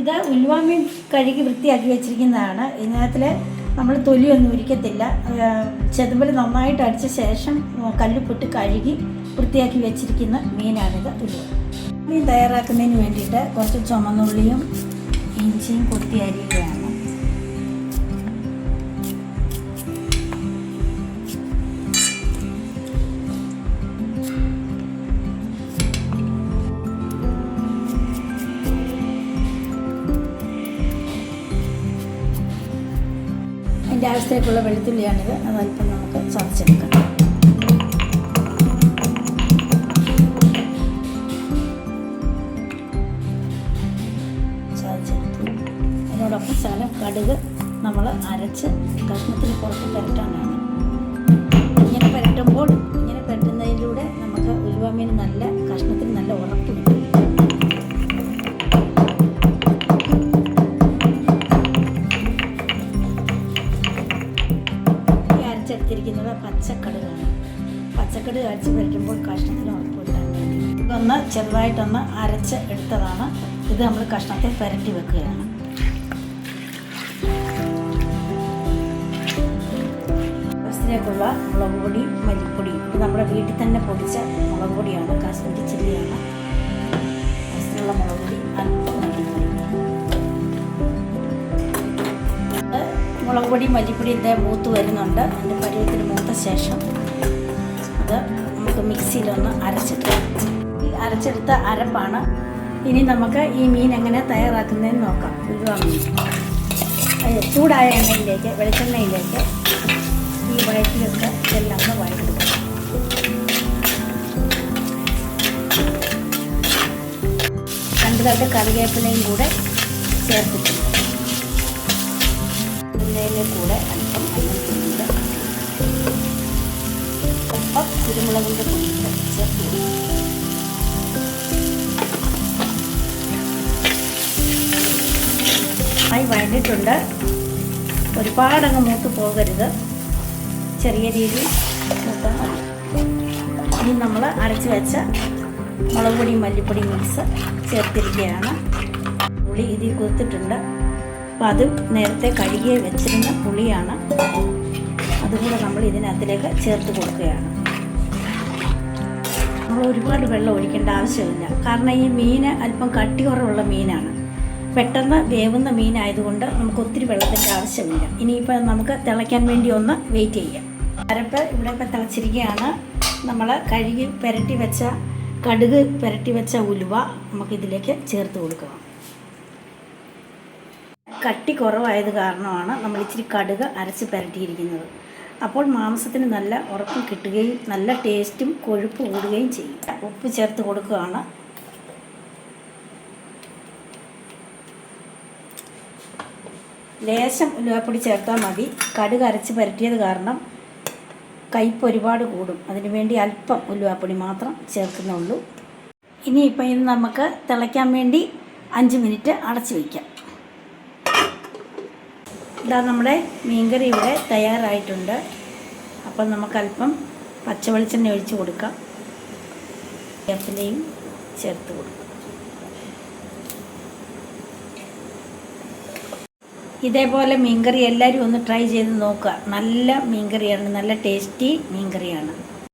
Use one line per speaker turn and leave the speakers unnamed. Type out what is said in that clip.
ഇത് ഉൽവാമീൻ കഴുകി വൃത്തിയാക്കി വെച്ചിരിക്കുന്നതാണ്. ഇതിനകത്തിൽ നമ്മൾ തൊലിയൊന്നും ഉരിക്കത്തില്ല. ചെതുമ്പൽ നന്നായിട്ട് അടിച്ച ശേഷം കല്ലുപിട്ട് കഴുകി വൃത്തിയാക്കി വെച്ചിരിക്കുന്ന മീനാണിത് ഉലുവ. തയ്യാറാക്കുന്നതിന് വേണ്ടിയിട്ട് കുറച്ച് ചുമന്നുള്ളിയും ഇഞ്ചിയും കൊത്തി അരിയുകയാണ് അതിന്റെ ആവശ്യത്തേക്കുള്ള വെളുത്തുള്ളിയാണിത് അതല്പം നമുക്ക് ചതച്ചെടുക്കാം. ചതച്ചെടുത്തു. അതിനോടൊപ്പം ശകലം കടുക് നമ്മൾ അരച്ച് കഷ്ണത്തിന് പുറത്ത് പുരട്ടാനാണ് ഈ പച്ചക്കടുകളാണ് പച്ചക്കടുക് അരച്ച് വരയ്ക്കുമ്പോൾ കഷ്ണത്തിന് ഉറപ്പുണ്ടാകും ഇതൊന്ന് ചെറുതായിട്ടൊന്ന് അരച്ച് എടുത്തതാണ്. ഇത് നമ്മൾ കഷ്ണത്തിൽ പുരട്ടി വെക്കുകയാണ്. ുള്ള മുളക് പൊടി മല്ലിപ്പൊടി. നമ്മുടെ വീട്ടിൽ തന്നെ പൊടിച്ച മുളക് പൊടിയാണ്. കാശ്മീരി ചില്ലിയാണ്. മുളക് പൊടി മല്ലിപ്പൊടി ഇതേ മൂത്ത് വരുന്നുണ്ട്. അതിന്റെ പരുവത്തിന് മൂത്ത ശേഷം അത് നമുക്ക് മിക്സിയിലൊന്ന് അരച്ചെടുക്കാം. ഈ അരച്ചെടുത്ത അരപ്പാണ്. ഇനി നമുക്ക് ഈ മീൻ എങ്ങനെ തയ്യാറാക്കുന്നതെന്ന് നോക്കാം. ഒഴിവാക്കി ചൂടായ എണ്ണയിലേക്ക് വെളിച്ചെണ്ണയിലേക്ക് ഈ വയറ്റിലൊക്കെ എല്ലാം ഒന്ന് വഴറ്റിടുക രണ്ട് തട്ട് കറിവേപ്പിലയും കൂടെ ചേർത്തിട്ടുണ്ട്. എണ്ണയിലെ കൂടെ അല്പം മഞ്ഞൾപ്പൊടിയുണ്ട് ഒപ്പം കുരുമുളകിന്റെ കൊടുക്കുക. ആയി വഴണ്ടിട്ടുണ്ട്. ഒരുപാടങ്ങ് മൂത്ത് പോകരുത്. ചെറിയ രീതിയിൽ മൂത്താൽ മതി ഇനി നമ്മൾ അരച്ച് വെച്ച മുളക് പൊടി മല്ലിപ്പൊടി മിക്സ് ചേർത്തിരിക്കുകയാണ്. പുളി ഇതിൽ കുത്തിട്ടുണ്ട്. അപ്പം അത് നേരത്തെ കഴുകി വെച്ചിരുന്ന പുളിയാണ്. അതുകൂടെ നമ്മൾ ഇതിനകത്തിലേക്ക് ചേർത്ത് കൊടുക്കുകയാണ്. നമ്മൾ ഒരുപാട് വെള്ളം ഒഴിക്കേണ്ട ആവശ്യമില്ല. കാരണം ഈ മീൻ അല്പം കട്ടി കുറവുള്ള മീനാണ്. പെട്ടെന്ന് വേവുന്ന മീനായതുകൊണ്ട് നമുക്ക് ഒത്തിരി വെള്ളത്തിന്റെ ആവശ്യമില്ല. ഇനിയിപ്പോൾ നമുക്ക് തിളയ്ക്കാൻ വേണ്ടി ഒന്ന് വെയിറ്റ് ചെയ്യാം. അരപ്പ് ഇവിടെ ഇപ്പം തിളച്ചിരിക്കുകയാണ്. നമ്മൾ കഴുകി പുരട്ടി വെച്ച കടുക് പുരട്ടി വെച്ച ഉലുവ നമുക്കിതിലേക്ക് ചേർത്ത് കൊടുക്കണം. കട്ടി കുറവായത് കാരണമാണ് നമ്മൾ ഇച്ചിരി കടുക് അരച്ച് പുരട്ടിയിരിക്കുന്നത് അപ്പോൾ മാംസത്തിന് നല്ല ഉറപ്പ് കിട്ടുകയും നല്ല ടേസ്റ്റും കൊഴുപ്പ് കൂടുകയും ചെയ്യും. ഉപ്പ് ചേർത്ത് കൊടുക്കുകയാണ്. ലേശം ഉലുവപ്പൊടി ചേർത്താൽ മതി. കടുക് അരച്ച് പുരട്ടിയത് കാരണം കയ്പ്പ് ഒരുപാട് കൂടും. അതിനുവേണ്ടി അല്പം ഉലുവാപ്പൊടി മാത്രം ചേർക്കുന്നുള്ളൂ ഇനിയിപ്പോൾ ഇത് നമുക്ക് തിളയ്ക്കാൻ വേണ്ടി അഞ്ച് മിനിറ്റ് അടച്ചു വയ്ക്കാം. ഇതാ നമ്മുടെ മീൻകറി ഇവിടെ തയ്യാറായിട്ടുണ്ട്. അപ്പം നമുക്കല്പം പച്ച വെളിച്ചെണ്ണ ഒഴിച്ച് കൊടുക്കാം. വേപ്പിലയും ചേർത്ത് കൊടുക്കാം. ഇതേപോലെ മീൻകറി എല്ലാവരും ഒന്ന് ട്രൈ ചെയ്ത് നോക്കുക. നല്ല മീൻകറിയാണ് നല്ല ടേസ്റ്റി മീൻകറിയാണ്.